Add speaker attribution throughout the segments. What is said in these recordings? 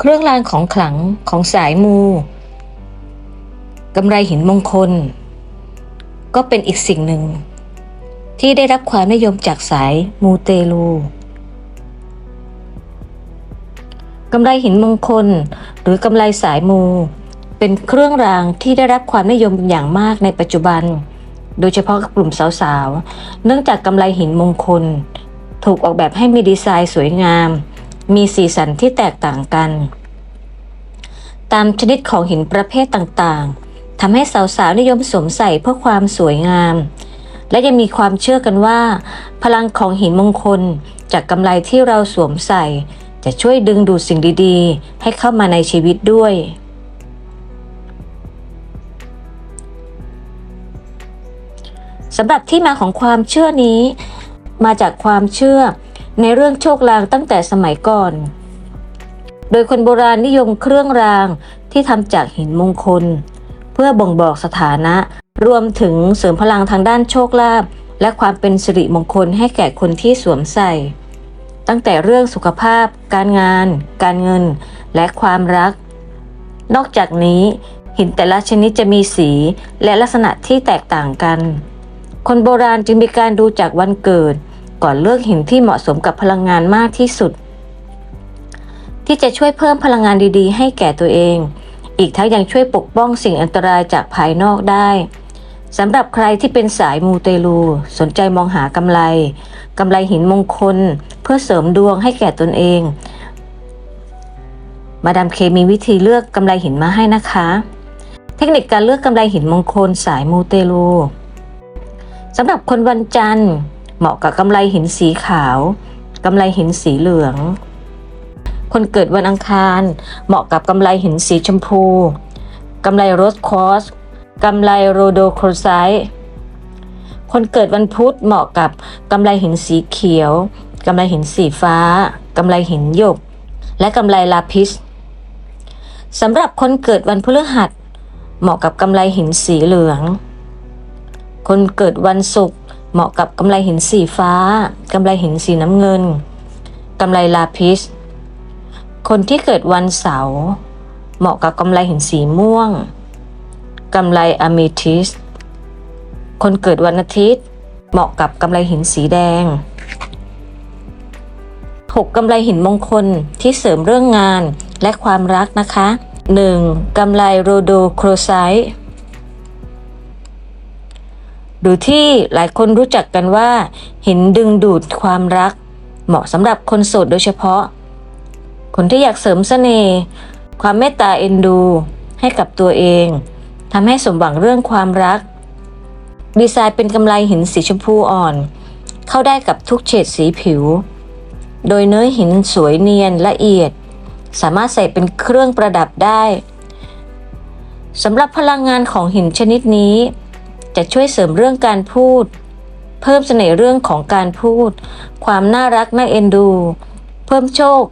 Speaker 1: เครื่องรางของขลังของสายมูกำไรหินมงคล ก็เป็นอีกสิ่งหนึ่ง ที่ได้รับความนิยมจากสายมูเตลูกำไรหินมงคล หรือกำไรสายมู เป็นเครื่องรางที่ได้รับความนิยมเป็นอย่างมากในปัจจุบัน โดยเฉพาะกับกลุ่มสาวๆ เนื่องจากกำไรหินมงคล ถูกออกแบบให้มีดีไซน์สวยงาม มีสีสันที่แตกต่างกัน ตามชนิดของหินประเภทต่างๆทำให้สาวๆนิยมสวมใส่เพื่อความสวยงาม และยังมีความเชื่อกันว่า พลังของหินมงคลจากกำไรที่เราสวมใส่ จะช่วยดึงดูดสิ่งดีๆ ให้เข้ามาในชีวิตด้วยสำหรับที่มาของความเชื่อนี้ มาจากความเชื่อในเรื่องโชคลางตั้งแต่สมัยก่อน โดยคนโบราณนิยมเครื่องรางที่ทำจากหินมงคล เพื่อบ่งบอกสถานะ รวมถึงเสริมพลังทางด้านโชคลาภและความเป็นสิริมงคลให้แก่คนที่สวมใส่ ตั้งแต่เรื่องสุขภาพ การงาน การเงิน และความรัก นอกจากนี้ หินแต่ละชนิดจะมีสีและลักษณะที่แตกต่างกัน คนโบราณจึงมีการดูจากวันเกิด ก่อนเลือกหินที่เหมาะสมกับพลังงานมากที่สุด ที่จะช่วยเพิ่มพลังงานดีๆ ให้แก่ตัวเอง อีกทั้งยังช่วยปกป้องสิ่งอันตรายจากภายนอกได้สำหรับใครที่เป็นสายมูเตลู สนใจมองหากำไรกำไรหินมงคล เพื่อเสริมดวงให้แก่ตนเอง มาดามเคมีวิธีเลือกกำไรหินมาให้นะคะ เทคนิคการเลือกกำไรหินมงคลสายมูเตลูสำหรับคนวันจันทร์ เหมาะกับกำไรหินสีขาวกำไรหินสีเหลือง คนเกิดวันอังคาร เหมาะกับกำไรหินสีชมพูกำไรโรสคอสกำไรโรโดโครไซต์คนเกิดวันพุธเหมาะกับกำไรหินสีเขียวกำไรหินสีฟ้ากำไรหินหยก และกำไรลาพิสสำหรับคนเกิดวันพฤหัส เหมาะกับกำไรหินสีเหลือง คนเกิดวันศุกร์เหมาะกับกำไรหินสีฟ้ากำไรหินสีน้ำเงินกำไรลาพิส คนที่เกิดวันเสาร์เหมาะกับกำไรหินสีม่วงกำไรอะเมทิสคนเกิดวันอาทิตย์ เหมาะกับกำไรหินสีแดง 6 กำไรหินมงคลที่เสริมเรื่องงานและความรักนะคะ 1. กำไรโรโดโครไซต์หรือที่หลายคนรู้จักกันว่า หินดึงดูดความรัก เหมาะสำหรับคนโสดโดยเฉพาะ คนที่อยากเสริมเสน่ห์ความเมตตาเอ็นดู ให้กับตัวเองทำให้สมหวังเรื่องความรัก ดีไซน์เป็นกำไลหินสีชมพูอ่อน เข้าได้กับทุกเฉดสีผิว โดยเนื้อหินสวยเนียนละเอียด สามารถใส่เป็นเครื่องประดับได้สำหรับพลังงานของหินชนิดนี้ จะช่วยเสริมเรื่องการพูด เพิ่มเสน่ห์เรื่องของการพูด ความน่ารักน่าเอ็นดู เพิ่มโชค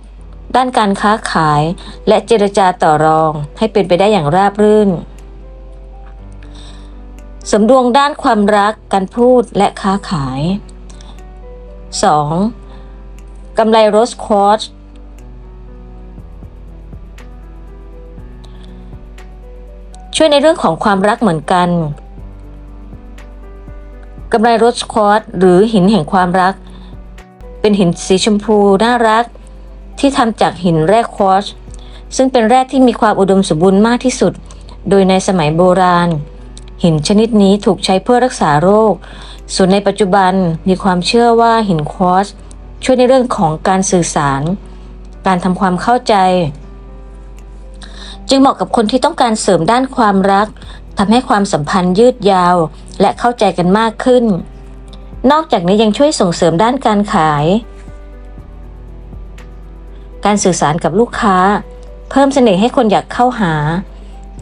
Speaker 1: ด้านการค้าขาย และเจรจาต่อรองให้เป็นไปได้อย่างราบรื่น สมดวงด้านความรักการพูดและค้าขาย 2. กำไรโรสควอตซ์ช่วยในเรื่องของความรักเหมือนกันกำไรโรสควอตซ์หรือหินแห่งความรัก เป็นหินสีชมพูน่ารัก ที่ทำจากหินแร่ควอตซ์ซึ่งเป็นแร่ที่มีความอุดมสมบูรณ์มากที่สุด โดยในสมัยโบราณ หินชนิดนี้ถูกใช้เพื่อรักษาโรค ส่วนในปัจจุบันมีความเชื่อว่าหินควอตซ์ช่วยในเรื่องของการสื่อสาร การทำความเข้าใจ จึงเหมาะกับคนที่ต้องการเสริมด้านความรักทำให้ความสัมพันธ์ยืดยาว และเข้าใจกันมากขึ้น นอกจากนี้ยังช่วยส่งเสริมด้านการขาย การสื่อสารกับลูกค้า เพิ่มเสน่ห์ให้คนอยากเข้าหา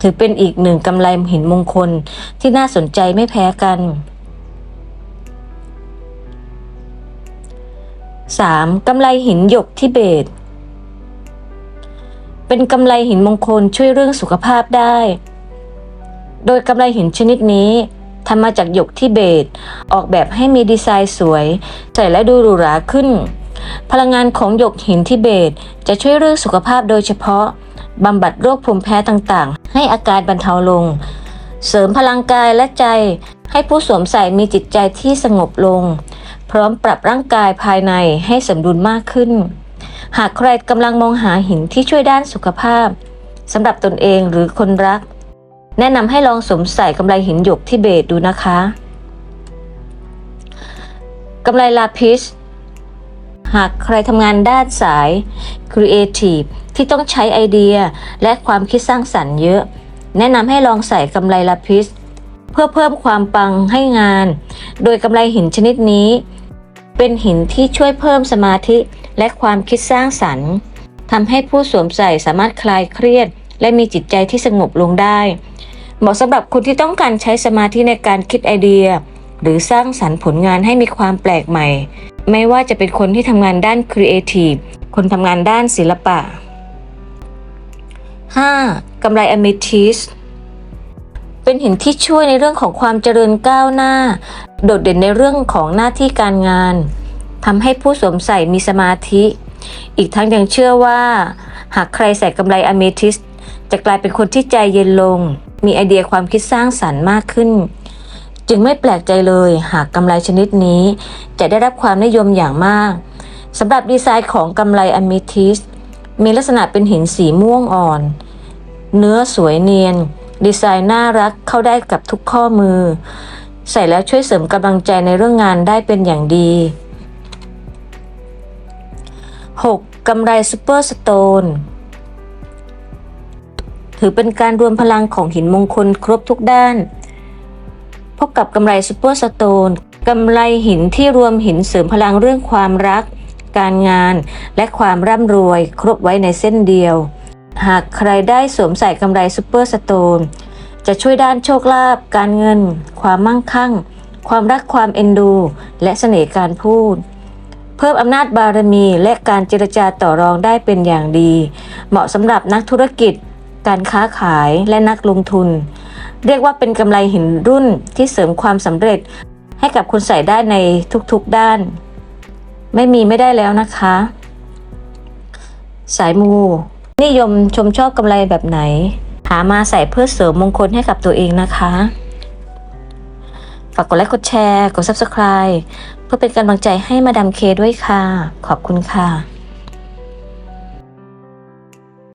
Speaker 1: ถือเป็นอีกหนึ่งกำไรหินมงคลที่น่าสนใจไม่แพ้กัน 3. กำไรหินหยกทิเบต เป็นกำไรหินมงคลช่วยเรื่องสุขภาพได้ โดยกำไรหินชนิดนี้ทำมาจากหยกทิเบต ออกแบบให้มีดีไซน์สวย ใส่และดูหรูหราขึ้น พลังงานของหยกหินทิเบต จะช่วยเรื่องสุขภาพโดยเฉพาะบำบัดโรคภูมิแพ้ต่างๆ ให้อาการบรรเทาลง เสริมพลังกายและใจ ให้ผู้สวมใส่มีจิตใจที่สงบลง พร้อมปรับร่างกายภายในให้สมดุลมากขึ้น หากใครกำลังมองหาหินที่ช่วยด้านสุขภาพสำหรับตนเองหรือคนรัก แนะนำให้ลองสวมใส่กำไลหินหยกทิเบตดูนะคะกำไลลาพิส หากใครทำงานด้านสาย Creative ที่ต้องใช้ไอเดียและความคิดสร้างสรรค์เยอะ แนะนำให้ลองใส่กำไลลาพิส เพื่อเพิ่มความปังให้งาน โดยกำไลหินชนิดนี้ เป็นหินที่ช่วยเพิ่มสมาธิและความคิดสร้างสรรค์ทำให้ผู้สวมใส่สามารถคลายเครียด และมีจิตใจที่สงบลงได้ เหมาะสำหรับคนที่ต้องการใช้สมาธิในการคิดไอเดีย หรือสร้างสรรค์ผลงานให้มีความแปลกใหม่ ไม่ว่าจะเป็นคนที่ทำงานด้านครีเอทีฟคนทำงานด้านศิลปะ 5. กำไรอเมทิสเป็นหินที่ช่วยในเรื่องของความเจริญก้าวหน้า โดดเด่นในเรื่องของหน้าที่การงานทำให้ผู้สวมใส่มีสมาธิ อีกทั้งยังเชื่อว่า หากใครใส่กำไรอเมทิสจะกลายเป็นคนที่ใจเย็นลง มีไอเดียความคิดสร้างสรรค์มากขึ้น จึงไม่แปลกใจเลยหากกำไรชนิดนี้ จะได้รับความนิยมอย่างมากสำหรับดีไซน์ของกำไรอเมทิสมีลักษณะเป็นหินสีม่วงอ่อน เนื้อสวยเนียน ดีไซน์น่ารักเข้าได้กับทุกข้อมือ ใส่แล้วช่วยเสริมกำลังใจในเรื่องงานได้เป็นอย่างดี 6. กำไรซูเปอร์สโตนถือเป็นการรวมพลังของหินมงคลครบทุกด้าน บกับกำไรซูเปอร์สโตนกำไรหินที่รวมหินเสริมพลังเรื่องความรัก การงาน และความร่ำรวยครบไว้ในเส้นเดียว หากใครได้สวมใส่กำไรซูเปอร์สโตนจะช่วยด้านโชคลาภการเงิน ความมั่งคั่ง ความรักความเอ็นดู และเสน่ห์การพูด เพิ่มอำนาจบารมีและการเจรจาต่อรองได้เป็นอย่างดี เหมาะสำหรับนักธุรกิจ การค้าขายและนักลงทุน เรียกว่าเป็นกำไรหินรุ่นที่เสริมความสำเร็จ ให้กับคนใส่ได้ในทุกๆด้าน ไม่มีไม่ได้แล้วนะคะ สายมู นิยมชมชอบกำไรแบบไหน หามาใส่เพื่อเสริมมงคลให้กับตัวเองนะคะ ฝากกดไลค์กดแชร์ กด Subscribe เพื่อเป็นกำลังใจให้มาดามเคด้วยค่ะ ขอบคุณค่ะ